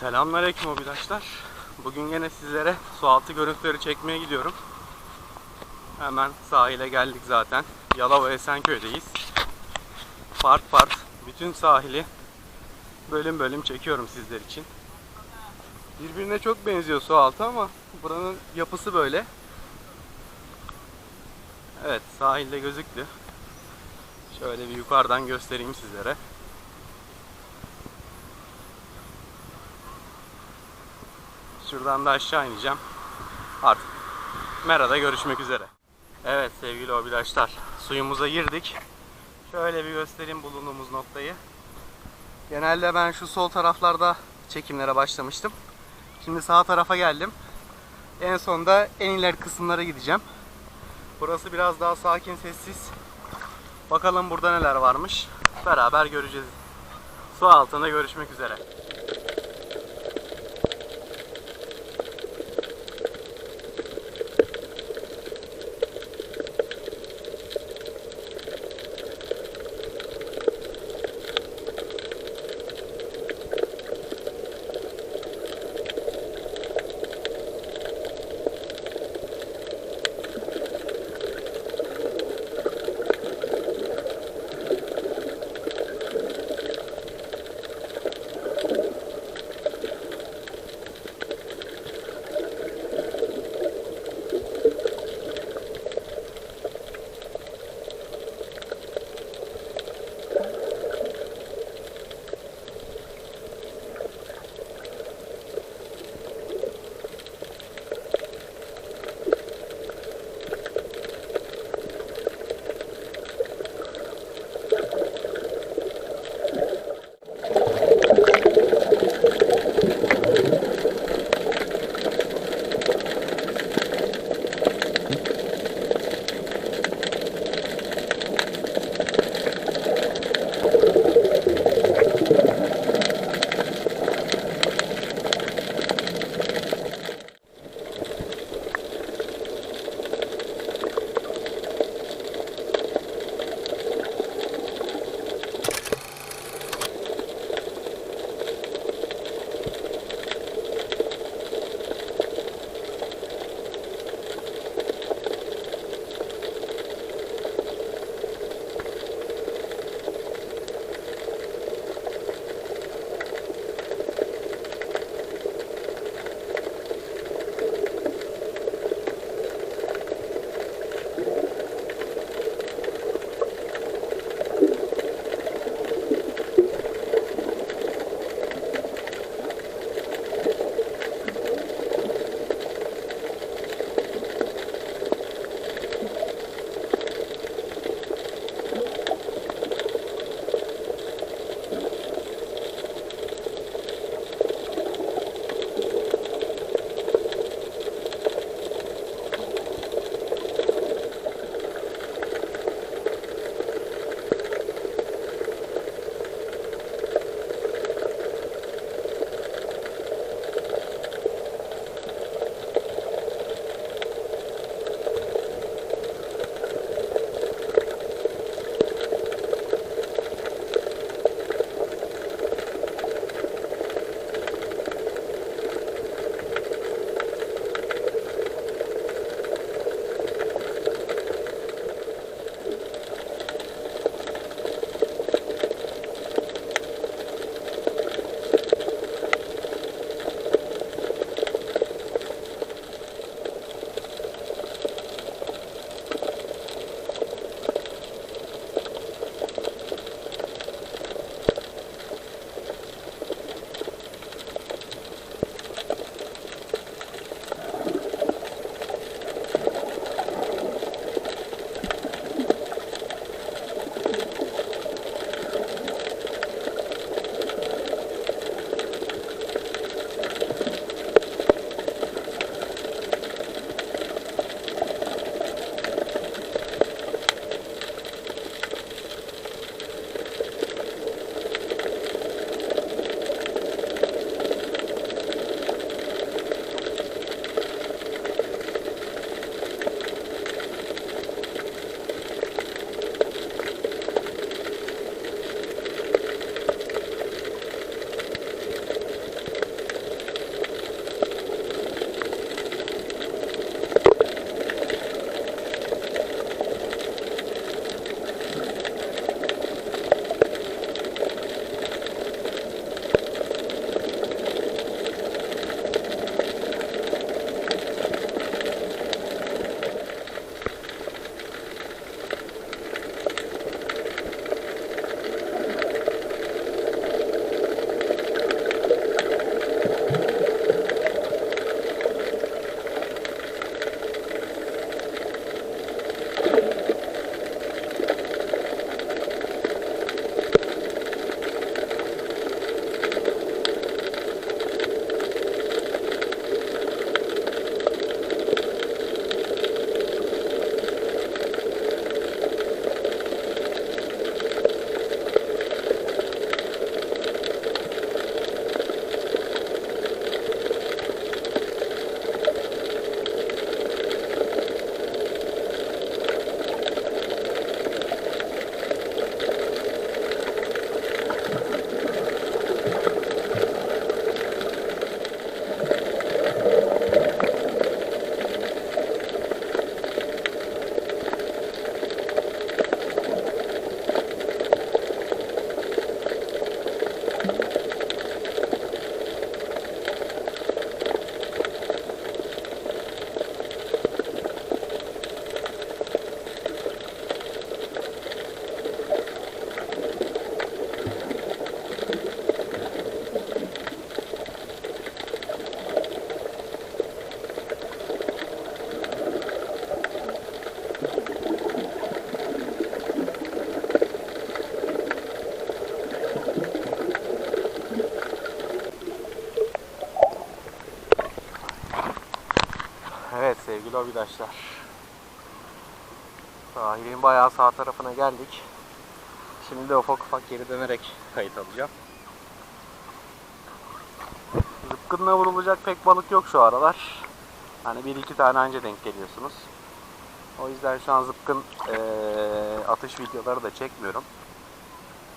Selamünaleyküm arkadaşlar. Bugün yine sizlere sualtı görüntüleri çekmeye gidiyorum. Hemen sahile geldik zaten. Yalova Esenköy'deyiz. Part part bütün sahili bölüm bölüm çekiyorum sizler için. Birbirine çok benziyor sualtı ama buranın yapısı böyle. Evet sahilde gözüktü. Şöyle bir yukarıdan göstereyim sizlere. Şuradan da aşağı ineceğim. Artık Mera'da görüşmek üzere. Evet sevgili obidaşlar suyumuza girdik. Şöyle bir göstereyim bulunduğumuz noktayı. Genelde ben şu sol taraflarda çekimlere başlamıştım. Şimdi sağ tarafa geldim. En sonda en ileri kısımlara gideceğim. Burası biraz daha sakin, sessiz. Bakalım burada neler varmış. Beraber göreceğiz. Su altında görüşmek üzere. Obidaşlar. Sahilin bayağı sağ tarafına geldik. Şimdi de ufak ufak geri dönerek kayıt alacağım. Zıpkınla vurulacak pek balık yok şu aralar. Hani bir iki tane anca denk geliyorsunuz. O yüzden şu an zıpkın eee, atış videoları da çekmiyorum.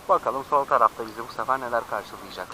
Bakalım sol tarafta bizi bu sefer neler karşılayacak.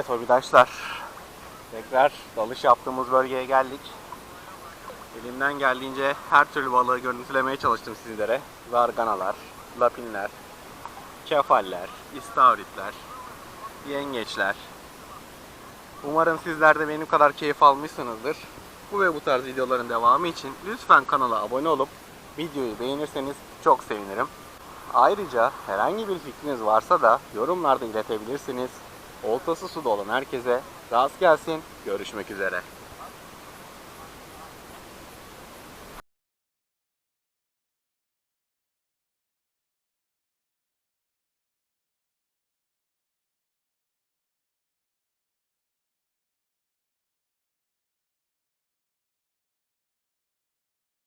Hobidaşlar. Tekrar dalış yaptığımız bölgeye geldik. Elimden geldiğince her türlü balığı görüntülemeye çalıştım sizlere. Zarganalar, lapinler, kefaller, istavritler, yengeçler. Umarım sizler de benim kadar keyif almışsınızdır. Bu ve bu tarz videoların devamı için lütfen kanala abone olup videoyu beğenirseniz çok sevinirim. Ayrıca herhangi bir fikriniz varsa da yorumlarda iletebilirsiniz. Oltası suda olan herkese rast gelsin. Görüşmek üzere.